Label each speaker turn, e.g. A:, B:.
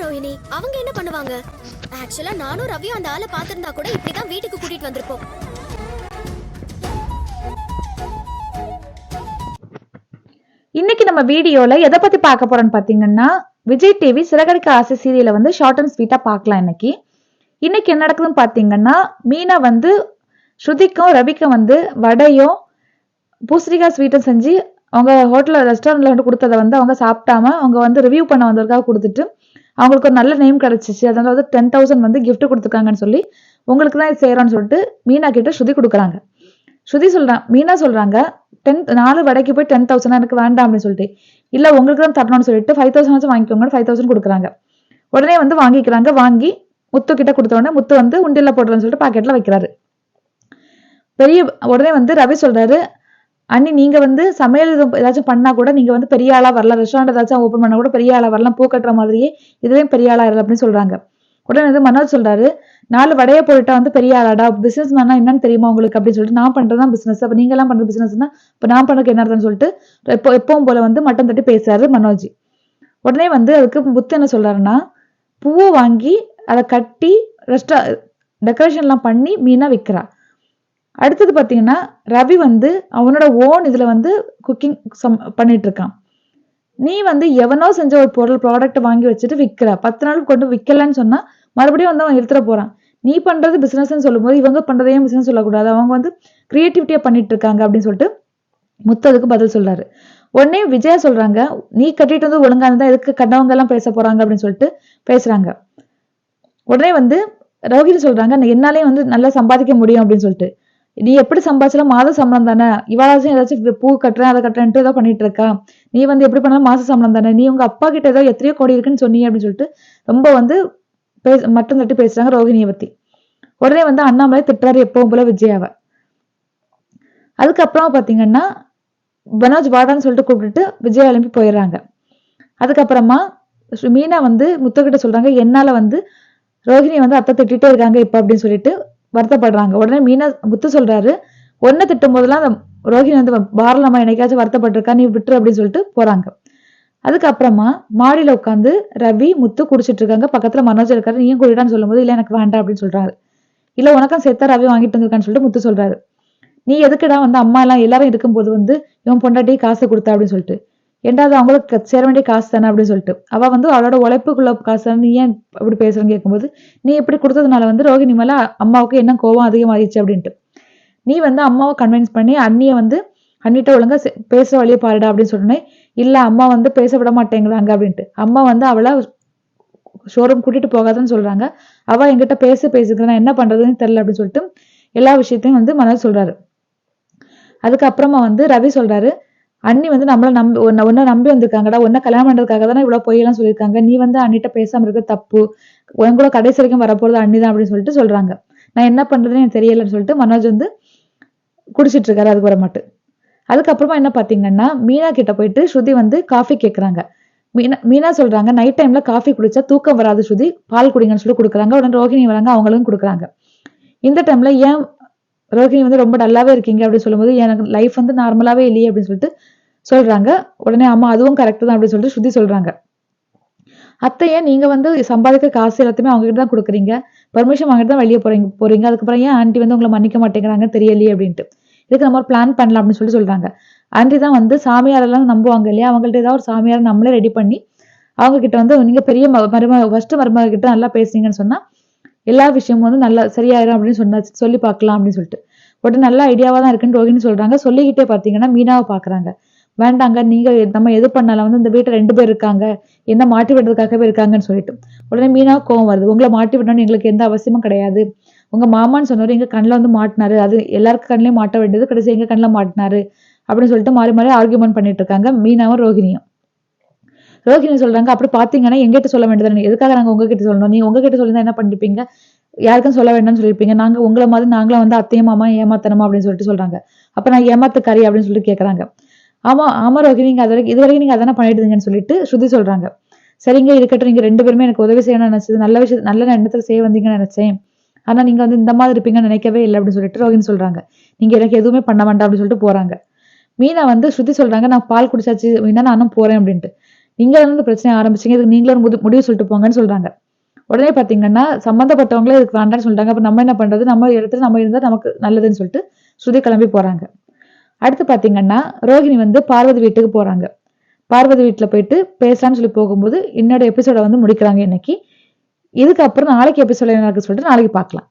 A: ரோஹிணி அவங்க என்ன பண்ணுவாங்க? ஆக்சுவலா நானும் ரவியும் அந்த ஆளை பார்த்திருந்தா கூட இப்படிதான் வீட்டுக்கு கூட்டிட்டு வந்திருப்போம்.
B: இன்னைக்கு நம்ம வீடியோல எதை பத்தி பார்க்க போறோம்னு பாத்தீங்கன்னா விஜய் டிவி சிறகடிக்க ஆசை சீரியலை வந்து ஷார்ட் அண்ட் ஸ்வீட்டா பார்க்கலாம் இன்னைக்கு. இன்னைக்கு என்ன நடக்குதுன்னு பாத்தீங்கன்னா மீனா வந்து ஸ்ருதிக்கும் ரவிக்கும் வந்து வடையும் பூசணிக்காய் ஸ்வீட்டும் செஞ்சு அவங்க ஹோட்டலில் ரெஸ்டாரண்ட்ல வந்து கொடுத்ததை வந்து அவங்க சாப்பிட்டாம அவங்க வந்து ரிவ்யூ பண்ண வந்ததுக்காக கொடுத்துட்டு அவங்களுக்கு ஒரு நல்ல நேம் கிடைச்சிச்சு. அதனால வந்து டென் தௌசண்ட் வந்து கிஃப்ட் கொடுத்துருக்காங்கன்னு சொல்லி உங்களுக்கு தான் இது செய்யறோம்னு சொல்லிட்டு மீனா கிட்ட ஸ்ருதி கொடுக்குறாங்க. ஸ்ருதி சொல்றான் மீனா சொல்றாங்க டென் நாலு வடைக்கு போய் டென் தௌசண்ட் எனக்கு வேண்டாம் அப்படின்னு சொல்லிட்டு. இல்ல உங்களுக்கு தான் தரணும்னு சொல்லிட்டு ஃபைவ் தௌசண்ட் வாங்கிக்கோங்க ஃபைவ் தௌசண்ட் கொடுக்குறாங்க. உடனே வந்து வாங்கிக்கிறாங்க. வாங்கி முத்து கிட்ட கொடுத்த உடனே முத்து வந்து உண்டியில் போடுறேன்னு சொல்லிட்டு பாக்கெட்ல வைக்கிறாரு. பெரிய உடனே வந்து ரவி சொல்றாரு அண்ணி நீங்க வந்து சமையல் ஏதாச்சும் பண்ணா கூட நீங்க வந்து பெரிய ஆளா வரலாம் ரெஸ்டாரண்ட் ஏதாச்சும் ஓப்பன் பண்ணா கூட பெரிய ஆளா வரலாம். பூ கட்டுற மாதிரியே இதுவே பெரிய ஆளா இருக்கலாம் அப்படின்னு சொல்றாங்க. உடனே வந்து மனோஜ் சொல்றாரு நாலு வடைய போட்டுட்டா வந்து பெரிய ஆளாடா? பிசினஸ் மேனா என்னன்னு தெரியுமா உங்களுக்கு? அப்படின்னு சொல்லிட்டு நான் பண்றதுதான் பிசினஸ் அப்ப நீங்க எல்லாம் பண்றது பிசினஸ்னா இப்ப நான் பண்ணதுக்கு என்ன சொல்லிட்டு எப்போ எப்பவும் போல வந்து மட்டம் தட்டி பேசுறாரு மனோஜ். உடனே வந்து அதுக்கு புத்து என்ன சொல்றாருன்னா பூவை வாங்கி அதை கட்டி ரெஸ்டா டெக்கரேஷன்லாம் பண்ணி மீனா விற்கிறா அடுத்தது பார்த்தீங்கன்னா ரவி வந்து அவனோட ஓன் இதில் வந்து குக்கிங் பண்ணிட்டு இருக்கான் நீ வந்து எவனோ செஞ்ச ஒரு பொருள் ப்ராடக்ட் வாங்கி வச்சுட்டு விற்கிற பத்து நாள் கொண்டு விற்கலன்னு சொன்னால் மறுபடியும் வந்து அவன் எடுத்துட போகிறான் நீ பண்ணுறது பிஸ்னஸ்ன்னு சொல்லும்போது இவங்க பண்ணுறதையும் பிஸ்னஸ் சொல்லக்கூடாது. அவங்க வந்து க்ரியேட்டிவிட்டியாக பண்ணிட்டு இருக்காங்க அப்படின்னு சொல்லிட்டு முத்ததுக்கு பதில் சொல்கிறாரு உடனே விஜயா சொல்கிறாங்க நீ கட்டிட்டு வந்து ஒழுங்காக இருந்தால் எதுக்கு கண்டவங்க எல்லாம் பேச போகிறாங்க அப்படின்னு சொல்லிட்டு பேசுகிறாங்க உடனே வந்து ரோஹிணி சொல்கிறாங்க என்னாலேயும் வந்து நல்லா சம்பாதிக்க முடியும் அப்படின்னு சொல்லிட்டு. நீ எப்படி சம்பாதிச்சாலும் மாத சம்பளம் தானே? இவாளாச்சும் ஏதாச்சும் பூ கட்டுறேன் அதை கட்டுறேன்ட்டு ஏதோ பண்ணிட்டு இருக்கா? நீ வந்து எப்படி பண்ணாலும் மாச சம்பளம் தானே? நீ உங்க அப்பா கிட்ட ஏதோ எத்தனையோ கோடி இருக்குன்னு சொன்னீங்க அப்படின்னு சொல்லிட்டு ரொம்ப வந்து பே மட்டும் தட்டி பேசுறாங்க ரோகிணியை பத்தி. உடனே வந்து அண்ணாமலை திட்டுறாரு எப்பவும் போல விஜயாவை. அதுக்கப்புறம் பாத்தீங்கன்னா பனோஜ் வாடான்னு சொல்லிட்டு கூப்பிட்டுட்டு விஜயா எழுப்பி போயிடுறாங்க. அதுக்கப்புறமா ஸ்ரீ மீனா வந்து முத்துக்கிட்ட சொல்றாங்க என்னால வந்து ரோஹிணி வந்து அத்தை திட்டிட்டே இருக்காங்க இப்ப அப்படின்னு சொல்லிட்டு வருத்தப்படுறாங்க. உடனே மீனா முத்து சொல்றாரு ஒன்னு திட்டும் போதெல்லாம் அந்த ரோஹிணி வந்து பாரலம்மா என்னைக்காச்சும் வருத்தப்பட்டிருக்கா? நீ விட்டுரு அப்படின்னு சொல்லிட்டு போறாங்க. அதுக்கப்புறமா மாடியில உட்காந்து ரவி முத்து குடிச்சிட்டு இருக்காங்க பக்கத்துல மனோஜ் இருக்காரு. நீயும் குடிடான்னு சொல்லும்போது இல்ல எனக்கு வேண்டாம் அப்படின்னு சொல்றாரு. இல்ல உனக்கும் செத்தா ரவி வாங்கிட்டு வந்திருக்கான்னு சொல்லிட்டு முத்து சொல்றாரு. நீ எதுக்குடா வந்து அம்மா எல்லாம் எல்லாரும் இருக்கும்போது வந்து இவன் பொண்டாட்டி காசு கொடுத்தா? அப்படின்னு சொல்லிட்டு. ஏண்டாவது அவங்களுக்கு சேர வேண்டிய காசு தானே அப்படின்னு சொல்லிட்டு. அவள் வந்து அவளோட உழைப்புக்குள்ள காசு தானே நீ ஏன் அப்படி பேசுறேன்னு கேட்கும்போது நீ இப்படி கொடுத்ததுனால வந்து ரோகிணி மேலே அம்மாவுக்கு என்ன கோவம் அதிகமாகிடுச்சு அப்படின்ட்டு. நீ வந்து அம்மாவை கன்வின்ஸ் பண்ணி அண்ணியை வந்து அண்ணிட்ட ஒழுங்கா பேசுகிற வழியை பாருடா அப்படின்னு சொன்னேன் இல்லை அம்மா வந்து பேச விட மாட்டேங்கிறாங்க அப்படின்ட்டு. அம்மா வந்து அவளை ஷோரூம் கூட்டிட்டு போகாதன்னு சொல்றாங்க. அவள் என்கிட்ட பேச பேசுகிறேன் நான் என்ன பண்றதுன்னு தெரில அப்படின்னு சொல்லிட்டு எல்லா விஷயத்தையும் வந்து மனோஜ் சொல்றாரு. அதுக்கப்புறமா வந்து ரவி சொல்றாரு அண்ணி வந்து நம்மள நம்பி உன்னை உன்னை நம்பி வந்திருக்காங்கடா உன்னை கல்யாணம் பண்றதுக்காக தானே இவ்வளவு பொய்யெல்லாம் சொல்லியிருக்காங்க. நீ வந்து அண்ணிட்ட பேசாம இருக்க தப்பு. உன் கூட கடைசி வரைக்கும் வரப்போறது அண்ணி தான் அப்படின்னு சொல்லிட்டு சொல்றாங்க. நான் என்ன பண்றதுன்னு எனக்கு தெரியலன்னு சொல்லிட்டு மனோஜ் வந்து குடிச்சிட்டு இருக்காரு அதுக்கு வர மட்டும். அதுக்கப்புறமா என்ன பாத்தீங்கன்னா மீனா கிட்ட போயிட்டு ஸ்ருதி வந்து காஃபி கேக்குறாங்க. மீனா மீனா சொல்றாங்க நைட் டைம்ல காஃபி குடிச்சா தூக்கம் வராது ஸ்ருதி. பால் குடிங்கன்னு சொல்லி கொடுக்குறாங்க. உடனே ரோஹிணி வராங்க அவங்களும் கொடுக்குறாங்க. இந்த டைம்ல ஏன் ரோஹிணி வந்து ரொம்ப டல்லாவே இருக்கீங்க? அப்படின்னு சொல்லும்போது எனக்கு லைஃப் வந்து நார்மலாவே இல்லையே அப்படின்னு சொல்லிட்டு சொல்றாங்க. உடனே அம்மா அதுவும் கரெக்ட் தான் அப்படின்னு சொல்லிட்டு ஸ்ருதி சொல்றாங்க. அத்தையே நீங்க வந்து சம்பாதிக்கிற காசு எல்லாத்தையுமே அவங்க கிட்ட தான் கொடுக்குறீங்க. பர்மிஷன் வாங்கிட்டு தான் வெளியே போறீங்க போறீங்க. அதுக்கப்புறம் ஏன் ஆண்டி வந்து உங்களை மன்னிக்க மாட்டேங்கிறாங்க தெரியலையே அப்படின்ட்டு. இதுக்கு நம்ம ஒரு பிளான் பண்ணலாம் அப்படின்னு சொல்லி சொல்றாங்க. ஆண்டி தான் வந்து சாமியாரெல்லாம் நம்புவாங்க இல்லையா? அவங்கள்ட்ட ஏதாவது ஒரு சாமியார் நம்மளே ரெடி பண்ணி அவங்க கிட்ட வந்து நீங்க பெரிய ம- மருமக ஃபர்ஸ்ட் மருமக கிட்ட நல்லா பேசுனீங்கன்னு சொன்னா எல்லா விஷயமும் வந்து நல்லா சரியாயிரும் அப்படின்னு சொன்னா சொல்லி பார்க்கலாம் அப்படின்னு சொல்லிட்டு. உடனே நல்ல ஐடியாவா தான் இருக்குன்னு ரோஹினி சொல்றாங்க. சொல்லிக்கிட்டே பாத்தீங்கன்னா மீனாவை பாக்குறாங்க வேண்டாங்க நீங்க நம்ம எது பண்ணாலும் வந்து இந்த வீட்டில் ரெண்டு பேர் இருக்காங்க என்ன மாட்டி விடுறதுக்காகவே இருக்காங்கன்னு சொல்லிட்டு. உடனே மீனா கோவம் வருது. உங்களை மாட்டி விடணும்னு எங்களுக்கு எந்த அவசியமும் கிடையாது. உங்க மாமான்னு சொன்னவர் எங்க கண்ணில் வந்து மாட்டினாரு. அது எல்லாருக்கும் கண்ணிலையும் மாட்ட வேண்டியது கடைசி எங்க கண்ணில் மாட்டினாரு அப்படின்னு சொல்லிட்டு மாறி மாறி ஆர்கியூமெண்ட் பண்ணிட்டு இருக்காங்க மீனாவும் ரோஹிணியும். ரோஹிணி சொல்றாங்க அப்படி பாத்தீங்கன்னா எங்கிட்ட சொல்ல வேண்டியது எதுக்காக நாங்க உங்ககிட்ட சொல்லணும்? நீங்கள் உங்ககிட்ட சொல்லிருந்தா என்ன பண்ணிருப்பீங்க யாருக்கும் சொல்ல வேண்டாம்னு சொல்லியிருப்பீங்க நாங்க உங்களை மாதிரி நாங்களும் வந்து அத்தையும் மாமா ஏமாத்தணுமா? அப்படின்னு சொல்லிட்டு சொல்றாங்க. அப்ப நான் ஏமாத்துக்காரி அப்படின்னு சொல்லிட்டு கேக்குறாங்க. ஆமா ஆமா ரோஹிணி நீங்க அது வரைக்கும் இது வரைக்கும் நீங்க அதான பண்ணிட்டு சொல்லிட்டு ஸ்ருதி சொல்றாங்க. சரிங்க இருக்கட்டும் நீங்க ரெண்டு பேருமே எனக்கு உதவி செய்யணும்னு நினைச்சது நல்ல விஷயம் நல்ல எண்ணத்துல செய்ய வந்தீங்கன்னு நினைச்சேன். ஆனா நீங்க வந்து இந்த மாதிரி இருப்பீங்கன்னு நினைக்கவே இல்லை அப்படின்னு சொல்லிட்டு ரோகின்னு சொல்றாங்க. நீங்க எனக்கு எதுவுமே பண்ண வேண்டாம் அப்படின்னு சொல்லிட்டு போறாங்க. மீனா வந்து ஸ்ருதி சொல்றாங்க நான் பால் குடிச்சாச்சு மீனா நானும் போறேன் அப்படின்ட்டு. நீங்க வந்து பிரச்சனை ஆரம்பிச்சீங்க இதுக்கு நீங்களும் முடிவு சொல்லிட்டு போங்கன்னு சொல்றாங்க. உடனே பாத்தீங்கன்னா சம்மந்தப்பட்டவங்களே இதுக்கு வேண்டாம்னு சொல்லிட்டாங்க அப்ப நம்ம என்ன பண்றது? நம்ம இடத்துல நம்ம இருந்தா நமக்கு நல்லதுன்னு சொல்லிட்டு ஸ்ருதி கிளம்பி போறாங்க. அடுத்து பார்த்தீங்கன்னா ரோஹிணி வந்து பார்வதி வீட்டுக்கு போகிறாங்க பார்வதி வீட்டில் போயிட்டு பேசலான்னு சொல்லி போகும்போது என்னோட எபிசோடை வந்து முடிக்கிறாங்க இன்னைக்கு. இதுக்கப்புறம் நாளைக்கு எபிசோட என்ன சொல்லிட்டு நாளைக்கு பார்க்கலாம்.